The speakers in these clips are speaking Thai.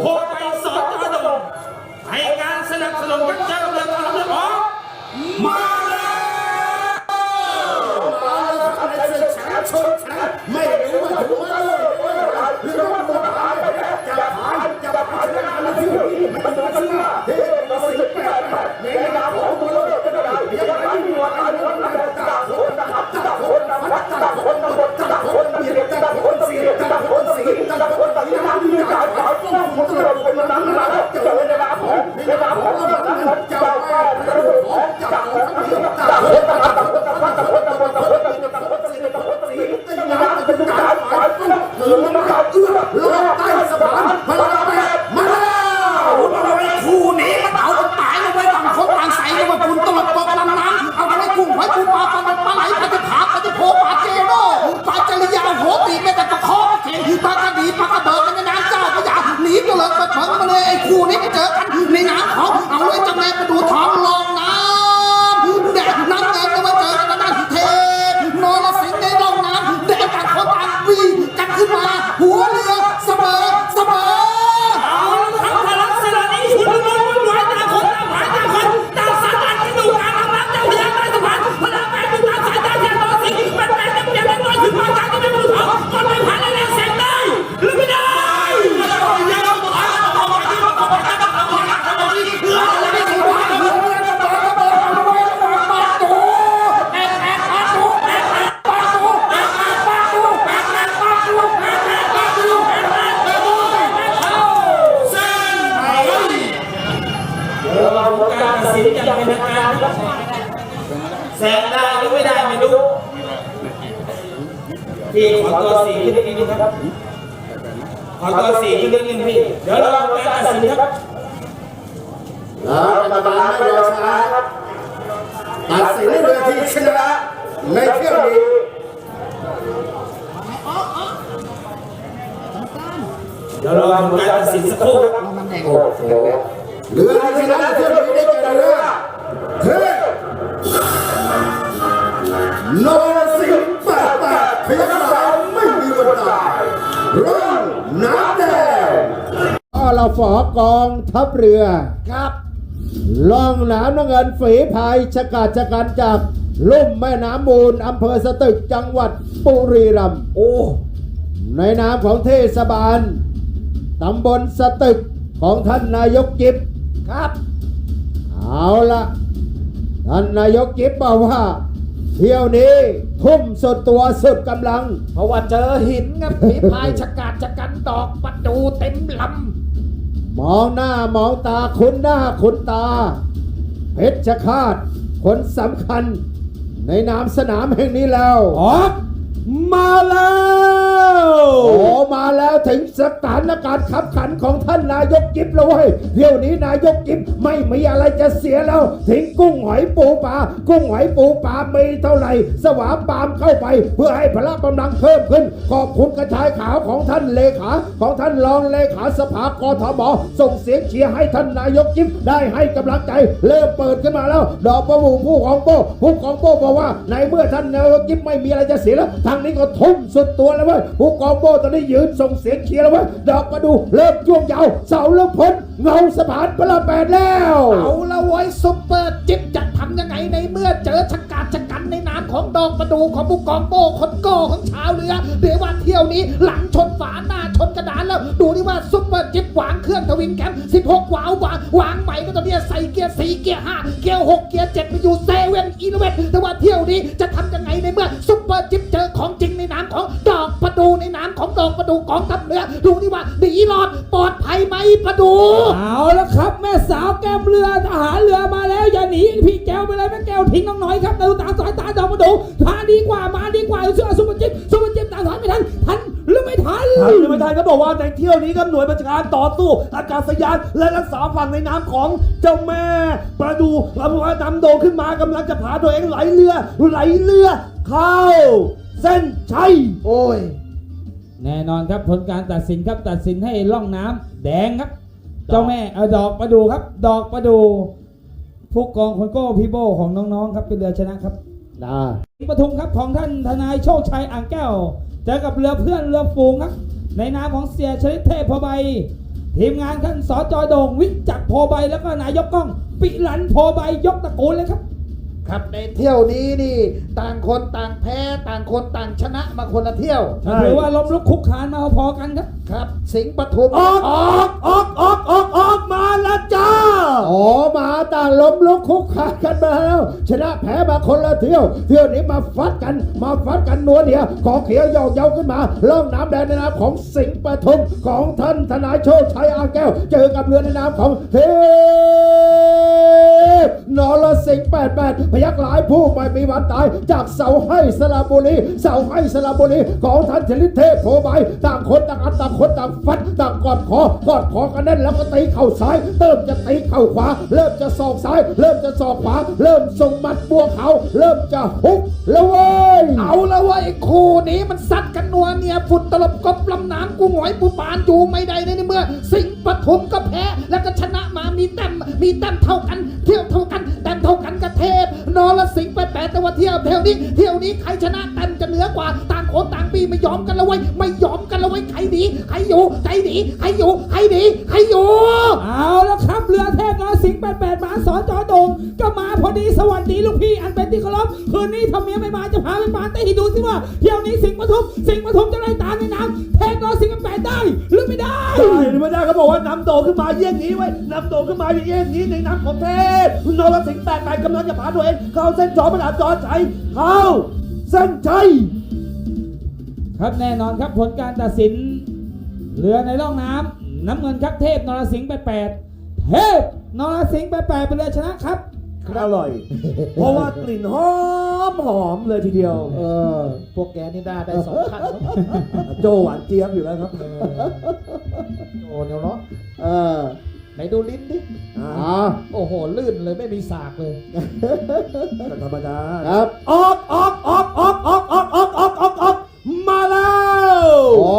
โหไปสองกระดมให้การสนับสนุนพระเจ้าและพระองค์มาแล้วมาแล้วครับในศึกษาชนชาไม่รู้ว่าถูกไหมหรือว่าหมดหายจะหายจะหายจะหายไม่ถึงไม่ถึงกันละเฮ้ยมาสิบแปดในนามของพระเจ้าจะได้ยังไม่มีวันนั้นจะโหดจะโหดจะโหดจะโหดจะโหด ซงได้หรือไม่ได้ไม่รู้พี่ขอตัวสี่ขึ้นนิดนึงครับ ขอตัวสี่ขึ้นนิดนึงพี่ เดี๋ยวเราการตัดสินครับแล้วกรรมการไม่รอช้าครับตัดสินเรือที่ชนะในเที่ยวนี้เดี๋ยวเราทำการตัดสินสักครู่ครับโอ้โหเรือที่ชนะในเที่ยวนี้ได้แก่เรือเทพ นรสิงห์แปดแปดพยัคฆ์สามไม่มีวันตายร่องน้ำแดงอลฟอกองทัพเรือครับล่องน้ำน้ำเงินฝีพายชะกาดชะกันจากลุ่มแม่น้ำมูลอำเภอสตึกจังหวัดปุรีรัมย์โอ้ในนามของเทศบาลตำบลสตึกของท่านนายกจิบครับ เอาละท่านนายกจิบบอกว่า เที่ยวนี้ทุ่มสุดตัวสุดกำลัง เพราะว่าเจอหินครับผีพายชะกาดชะกันดอกประดูเต็มลมองหน้ามองตาคุ้นหน้าคุ้นตา เพชรฆาตคนสำคัญ ในนามสนามแห่งนี้แล้วอ๋อมาแล้ว โอ้มาแล้วถึงสถานการณ์ขับขันของท่านนายกจิ๊บแล้วเว้ยเที่ยวนี้นายกจิ๊บไม่มีอะไรจะเสียแล้วถึงกุ้งหอยปูปลากุ้งหอยปูปลามีเท่าไหร่สวามปามเข้าไป เพื่อให้พละกำลังเพิ่มขึ้นขอบคุณกระชายขาวของท่านเลขาของท่านรองเลขาสภากทมส่งเสียงเชียร์ให้ท่านนายกจิ๊บได้ให้กำลังใจเริ่มเปิดขึ้นมาแล้ว ดอกประมูผู้ของโป้ผู้ของโป้บอกว่าในเมื่อท่านนายกจิ๊บไม่มีอะไรจะเสียแล้วทางนี้ก็ทุ่มสุดตัวแล้วเว้ยผู้กองโป้ตอนนี้ยืนส่งเสียงเชียร์แล้วว้ยดอกประดูเริ่มย่วงยาวเสาเริ่มพ้นเงาสะพานพระราแปดแล้ว เอาละไว้ยซุปเปอร์จิ๊บจะทำยังไงในเมื่อเจอชะกาดชะกันในน้ำของดอกประดูของผู้กองโป้คนโก้ของชาวเรือเดี๋ยวว่าเที่ยวนี้หลังชนฝาหน้าชนกระดานแล้ว ดูดิว่าซุปเปอร์จิ๊บวางเครื่องทวินแคมป์16วาววางวางใหม่ก็ตอนเนี้ยใส่เกียร์4เกียร์5เกียร์6เกียร์7ไปอยู่เซเว่นอีเลเวนแต่ว่าเที่ยวนี้จะทำยังไงในเมื่อซุปเปอร์จิ๊บเจอของจริงในน้ำของ ดอกประดูในน้ำของดอกประดูกองทัพเรือดูดิว่าหนีรอดปลอดภัยไหมประดู เอาละครับ แม่สาวแก้มเรือทหารเรือมาแล้วอย่าหนีพี่แก้วไปเลยแม่แก้วทิ้งน้องหน่อยครับดูตามสายตาดอกมาดูมาดีกว่ามาดีกว่าเชื่อสุภาพจิตสุภาพจิตตามสายไม่ทันทันหรือไม่ทันทางหน่วยบัญชาการก็บอกว่าในเที่ยวนี้ครับหน่วยบัญชาการต่อสู้อากาศยานและรักษาฝั่งในน้ำของเจ้าแม่ประดูเราบอกว่านำโดงขึ้นมากำลังจะพาตัวเองไหลเรือไหลเรือเข้า เส้นชัยโอ้ย แน่นอนครับผลการตัดสินครับตัดสินให้ล่องน้ำแดงครับ เจ้าแม่เอาดอกประดูครับ ดอกประดูผู้กองคนโก้พี่โบของน้องๆครับเป็นเรือชนะครับนะปทุมครับของท่านทนายโชคชัยอ่างแก้วเจอกับเรือเพื่อนเรือฝูงครับ ในนามของเสียชลิตเทพพอใบทีมงานท่านสจโดงวิจักรโพใบแล้วก็นายกก้อง ปิหลันโพใบยกตระกูลเลยครับ ครับในเที่ยวนี้นี่ ต่างคนต่างแพ้ต่างคนต่างชนะมาคนละเที่ยวใช่ ถือว่าล้มลุกคุกคานมาพอๆกันครับ ครับ สิงห์ปทุมออกออกออกออกออกออกมาแล้วจ้า อ๋อมาต่างล้มลุกคุกคานกันมาแล้วชนะแพ้มาคนละเที่ยว เที่ยวนี้มาฟัดกันมาฟัดกันนัวเดียวขอเขียวเยาเยาขึ้นมาล่องน้ำแดงในนามของสิงห์ปทุมของท่านทนายโชคชัยอาแก้ว เจอกับเรือในนามของเท พนรสิงห์แปดแปดพยักหลายผู้ไม่มีวันตาย จากเสาให้สระบุรีเสาให้สระบุรีของท่านชลิเทพโพใบต่างคนต่างอัดต่างคนต่างฟัดต่างกอดคอกอดคอกันแน่นแล้วก็ตีเข่าซ้ายเริ่มจะตีเข่าขวา เริ่มจะศอกซ้าย เริ่มจะศอกขวา เริ่มส่งหมัดบวกเขา เริ่มจะฮุกแล้วเว้ยเอาละเว่าไอ้คู่นี้มันซัดกันนัวเนี่ยฝุ่นตลบกบลำน้ำกูหงอยปูปานอยู่ไม่ได้ในเมื่อ สิงห์ปทุมก็แพ้แล้วก็ชนะมามีแต้มมีแต้มเท่ากันเที่ยวเท่ากันแต้มเท่ากันกับเทพนรสิงห์ไปแปดแต่ว่าเที่ยวเที่ยวนี้เที่ยวนี้ใครชนะแต้มจะเหนือกว่าต่างโคนต่างปีไม่ยอมกันละเว้ยไม่ยอมกันละเว้ยใครดีใครอยู่ใครดีใครอยู่ใครดีใครอยู่เอาแล้วครับเรือเทพนรสิงห์แปดแปดมาสอนจอโดงก็มาพอดีสวัสดีลูกพี่อันเป็นที่เคารพคืนนี้ถ้าเมียไม่มาจะพาไปปาร์ตี้ดูสิว่าเที่ยวนี้สิงห์ปทุมสิงห์ปทุมจะได้ตามในน้ำเทพนรสิงห์ ได้หรือไม่ได้ ได้หรือไม่ได้เขาบอกว่านำโตขึ้นมาเยี่ยงนี้ไว้ยนำโตขึ้นมาเยี่ยงนี้ในนามของเทพนรสิงห์แปดแปกำลังจะพาตัวเอง เข้าเส้นจอประดับจอชัยเข้าเส้นชัยครับแน่นอนครับผลการตัดสินเรือในร่องน้ำน้ำเงินครับเทพนรสิงห์แปดแปดเทพนรสิงห์แปดแปดเป็นเรือชนะครับ อร่อย เพราะว่ากลิ่นหอมหอมเลยทีเดียว เออ พวกแกนี่ได้ได้สองคันเนอะโจหวานเจี๊ยบอยู่แล้วครับโอ้เดี๋ยวเนาะเออไหนดูลิ้นดิอ่าอ่าโอ้โห ลื่นเลยไม่มีสากเลยก็ธรรมดาครับ ออกออกออก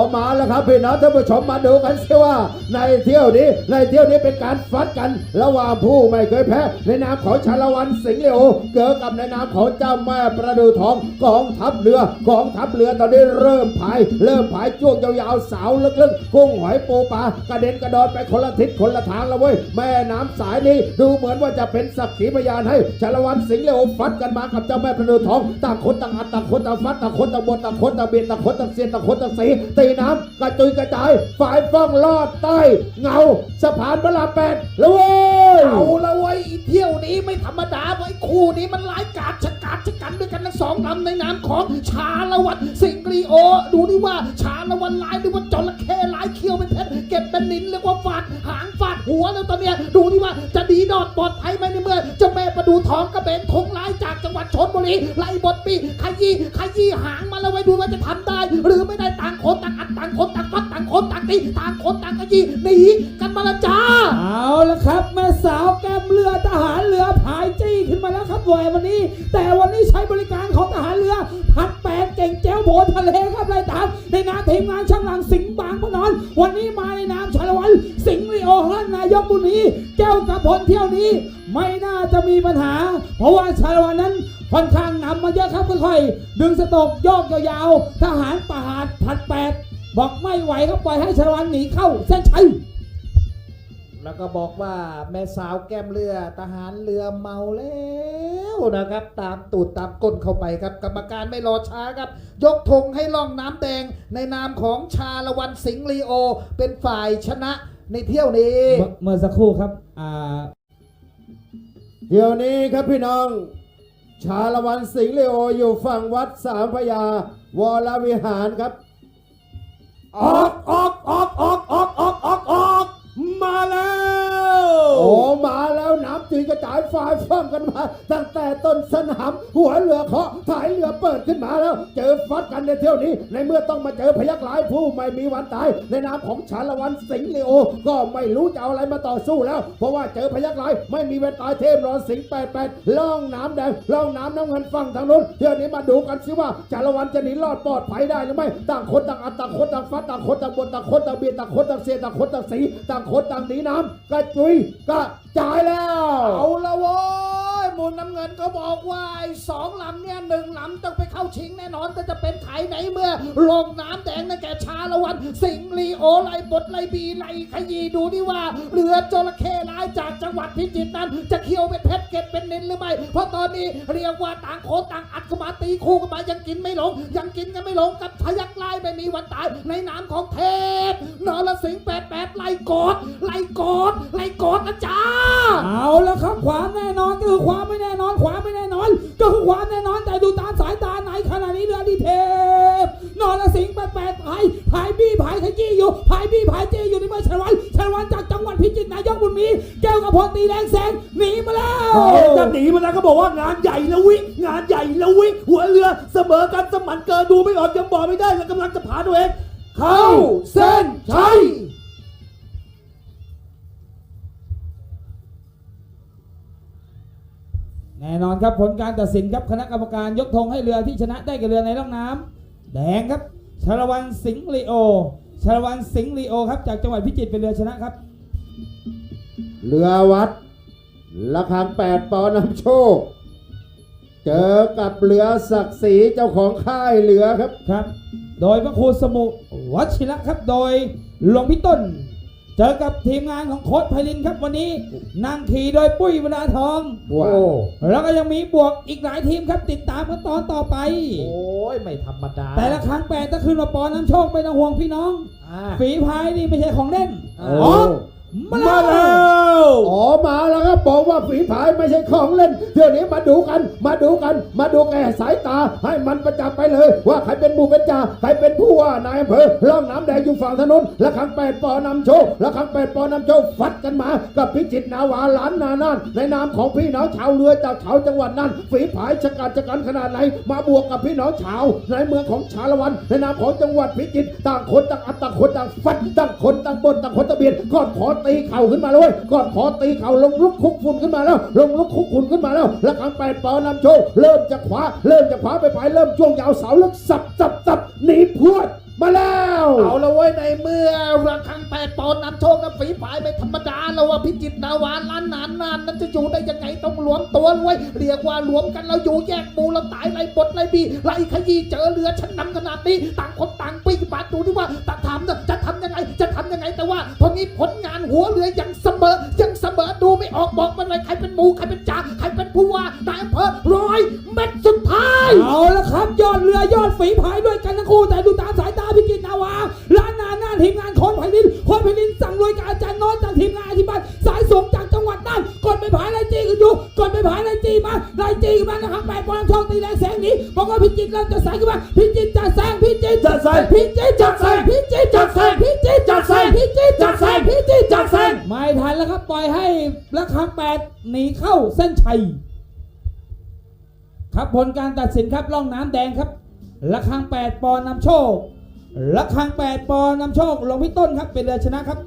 อ๋อมาแล้วครับพี่น้องท่านผู้ชมมาดูกันสิว่า ในเที่ยวนี้ในเที่ยวนี้เป็นการฟัดกัน ระหว่างผู้ไม่เคยแพ้ ในนามของชาละวันสิงห์เลโอเกิดกับในนามของเจ้าแม่ประดูทองกองทัพเรือกองทัพเรือตอนนี้เริ่มพาย เริ่มพายจ้วงยาวๆสาวลึกๆกุ้งหอยปูปลากระเด็นกระดอนไปคนละทิศคนละทางแล้วเว้ยแม่น้ำสายนี้ดูเหมือนว่าจะเป็นสักขีพยานให้ชาละวันสิงห์เลโอฟัดกันมากับเจ้าแม่ประดูทองต่างคนต่างอัดต่างคนต่างฟัดต่างคนต่างบนต่างคนต่างเบียดต่างคนต่างเสียต่างคนต่างสีตีน้ำกระจุยกระจาย ฝ่ายฟ้องลอดใต้ เงาสะพานพระรามแปดแล้วเว้ยเอาละเว้ยอีเที่ยวนี้ไม่ธรรมดาเว้ยคู่นี้มันร้ายกาจชะกาจชะกันด้วยกันทั้งสองลำในนามของชาละวันสิงห์ลีโอ ดูดิว่าชาละวันลายหรือว่าจระเข้ลายเคี้ยวเป็นเพชรเก็บเป็นนินเรียกว่าฟาดหางฟาดหัวแล้วตอนเนี้ยดูดิว่าจะดีดอดปลอดภัยไหมในเมื่อเจ้าแม่ประดูทองกระเบนทงร้ายจากจังหวัดชนบุรีไล่บทปีขยี้ขยี้หางมาแล้วไว้ดูว่าจะทำได้ หรือไม่ได้ต่างคนต่างอัดต่างคนต่างฟัดต่างคนต่างตีต่างคนต่างขยี้หนีกันมาละจ้า เอาละครับ แม่สาวแก้มเรือทหารเรือพายจี้ขึ้นมาแล้วครับแหววันนี้ แต่วันนี้ใช้บริการของทหารเรือพัดแปดเก่งแจ้วโผทะเลครับไล่ตามในนามทีมงานช่างหลังสิงห์บางพนอน วันนี้มาในนามชาละวัน สิงห์ลีโอฮันนายกบุญนีแก้วกับพลเที่ยวนี้ ไม่น่าจะมีปัญหา เพราะว่าชาละวันนั้นค่อนข้างนำมาเยอะครับค่อยๆดึงสตอกโยกยาวๆทหารประหารพัดแปด บอกไม่ไหวก็ปล่อยให้ชาละวันหนีเข้าเส้นชัยแล้วก็บอกว่าแม่สาวแก้มเรือทหารเรือเมาแล้วนะครับ ตามตูดตามก้นเข้าไปครับ กรรมการไม่รอช้าครับ ยกธงให้ล่องน้ำแดงในนามของชาละวันสิงห์ลีโอ เป็นฝ่ายชนะในเที่ยวนี้ เมื่อเมื่อสักครู่ครับอ่าเที่ยวนี้ครับพี่น้อง ชาละวันสิงห์เลโออยู่ฝั่งวัดสามพระยาวรวิหารครับ ออกออกออกออกออกออกออกออกมาแล้ว โอ้มาแล้ว จืดกระจายฝ่ายฟ้องกันมา ตั้งแต่ต้นสนาม หัวเรือเคาะถ่ายเรือเปิดขึ้นมาแล้ว เจอฟัดกันในเที่ยวนี้ ในเมื่อต้องมาเจอพยักหลายผู้ไม่มีวันตาย ในนามของชาละวันสิงห์เลโอ ก็ไม่รู้จะเอาอะไรมาต่อสู้แล้ว เพราะว่าเจอพยักหลายไม่มีเวันตายเทพรอสิงห์แปดแปดล่องน้ำแดงล่องน้ำน้ำเงินฝั่งทางนู้นเที่ยวนี้มาดูกันสิว่าชาละวันจะหนีรอดปลอดภัยได้หรือไม่ต่างคนต่างอัดต่างคนต่างฟัดต่างคนต่างบนต่างคนต่างเบียดต่างคนต่างเสียต่างคนต่างสีต่างคนต่างหนีน้ำกระจุยกระ จ่ายแล้ว เอาละโว้ยมูลน้ำเงินก็บอกว่าสองลำเนี่ยหนึ่งลำต้องไปเข้าชิงแน่นอนแต่จะเป็นไถไหนเมื่อ ลงน้ำแดงนั่นแก่ชาละวัน สิงห์ลีโอไลบดไลบีไลขยีดูนี่ว่าเหลือจระเข้ไลายจากจังหวัดพิจิตรนั้น จะเคี้ยวเป็นเพชรเก็บเป็นนินหรือไม่ เพราะตอนนี้เรียกว่าต่างโคนต่างอัดเข้ามาตีคู่กันมายังกินไม่ลง ยังกินกันไม่ลงกับพยักไล่ไม่มีวันตายในนามของเทพนรสิงห์แปดแปดไล่กอดไล่กอดไล่กอดนะจ๊ะเอาแล้วครับความแน่นอนก็คือความไม่แน่นอนความไม่แน่นอน ก็คือความแน่นอนแต่ดูตามสายตาไหนขณะนี้เรือดีเทพนรสิงห์แปดแปดไผ่ไผ่บี้ไผ่ขยี้อยู่ไผ่บี้ไผ่จี้อยู่ในเมืองชลวันชลวันจากจังหวัด พิจิตรนายกบุญมี แก้วกระพลตีแดงแสงหนีมาแล้วเอ๊ะจะหนีมาแล้วก็บอกว่างานใหญ่แล้ววิงานใหญ่แล้ววิหัวเรือเสมอกันสมันเกินดูไม่ออกยังบอกไม่ได้แล้วกำลังจะผาตัวเองเข้าเส้นชัยแน่นอนครับผลการตัดสินครับคณะกรรมการยกธงให้เรือที่ชนะได้กับเรือในร่องน้ำแดงครับชาละวันสิงห์ลีโอชาละวันสิงห์ลีโอครับจากจังหวัดพิจิตรเป็นเรือชนะครับ เรือวัดระฆังแปดปอนำโชค เจอกับเรือศักดิ์ศรีเจ้าของค่ายเรือครับครับ โดยพระครูสมุวชิระครับ โดยหลวงพี่ต้น เจอกับทีมงานของโค้ชไพลินครับวันนี้นั่งขี่โดยปุ้ยวราทองว้าวแล้วก็ยังมีบวกอีกหลายทีมครับติดตามกันตอนต่อไป โอ้ยไม่ธรรมดา แต่ละครั้งแปดถ้าขึ้นมาปอนน้ำโชคไม่ต้องห่วงพี่น้องอ่าฝีพายนี่ไม่ใช่ของเล่นอ่าอ๋อ มามาแล้แล้ววอ๋อมาแล้วครับบอกว่าฝีพายไม่ใช่ของเล่นเที่ยวนี้มาดูกัน มาดูกัน มาดูแก่สายตาให้มันประจักษ์ไปเลย ว่าใครเป็นบูเป็นจ่าใครเป็นผู้ว่านายอำเภอล่องน้ำแดงอยู่ฝั่งถนนและขังแปดปอนำโชคและขังแปดปอนำโชคฟัดกันมา กับพิจิตรนาวาล้านนาน่านในนามของพี่น้องชาวเรือจากชาวจังหวัดนั้นฝีพายชะกัดชะกันขนาดไหนมาบวกกับพี่น้องชาวในเมืองของชาละวันในนามของจังหวัดพิจิตรต่างคนต่างอัดต่างคนต่างฟัดต่างคนต่างบนต่างคนต่างเบียดก่อนขอตีเข่าขึ้นมาเลยเว้ยก่อนขอตีเข่าลงลุกคุกฝุ่นขึ้นมาแล้ว ลงลุกคุกฝุ่นขึ้นมาแล้วแล้วขังแปดปอนำโชคเริ่มจะขวาเริ่มจะขวาไปไปเริ่มช่วงยาวเสาลึกสับสับสับหนีพวดมาแล้วเอาละเว้ยในเมื่อระฆังแปดปอนนำโชคนะฝีพายไม่ธรรมดาแล้วว่าพิจิตรนาวาล้านนานนานนั้นจะอยู่ได้ยังไงต้องหลวมตัวเว้ยเรียกว่าหลวมกันเราอยู่แยกหมูเราตายไล่บดไล่บีไล่ขยี้เจอเรือชั้นนำขนาดนี้ต่างคนต่างปีกบาดดูดิว่าจะทำจะทำยังไงจะทำยัง ไงแต่ว่าตอนนี้ผลงานหัวเรือยังเสมอยังเสมอดูไม่ออกบอกมันเลยใครเป็นหมูใครเป็นจ่าใครเป็นผู้ว่านายอำเภอร้อยเม็ดสุดท้าย เอาละครับยอดเรือยอดฝีพายด้วยกันทั้งคู่แต่ดูตามสายตาพิจิตรนาวาล้านนาหน้าทีมงานคนไพลินคนไพลินสั่งโดยการอาจารย์น้อยจากทีมงานอธิบายสายสูงจากจังหวัดน่านกดไปผายไล่จีกันอยู่กดไปผายไล่จีมาไล่จีกันมานะครับแปดบอลช่องตีแรงแสงหนี้บอกว่าพิจิตรเริ่มจะแซงขึ้นมาพิจิตรจะแซงพิจิตรจะแซงพิจิตรจะแซงพิจิตรจะแซง ปล่อยให้ระฆังแปดหนีเข้าเส้นชัย ครับผลการตัดสินครับล่องน้ำแดงครับระฆังแปดปอนนำโชคระฆังแปดปอนนำโชคหลวงพี่ต้นครับเป็นเรือชนะครับ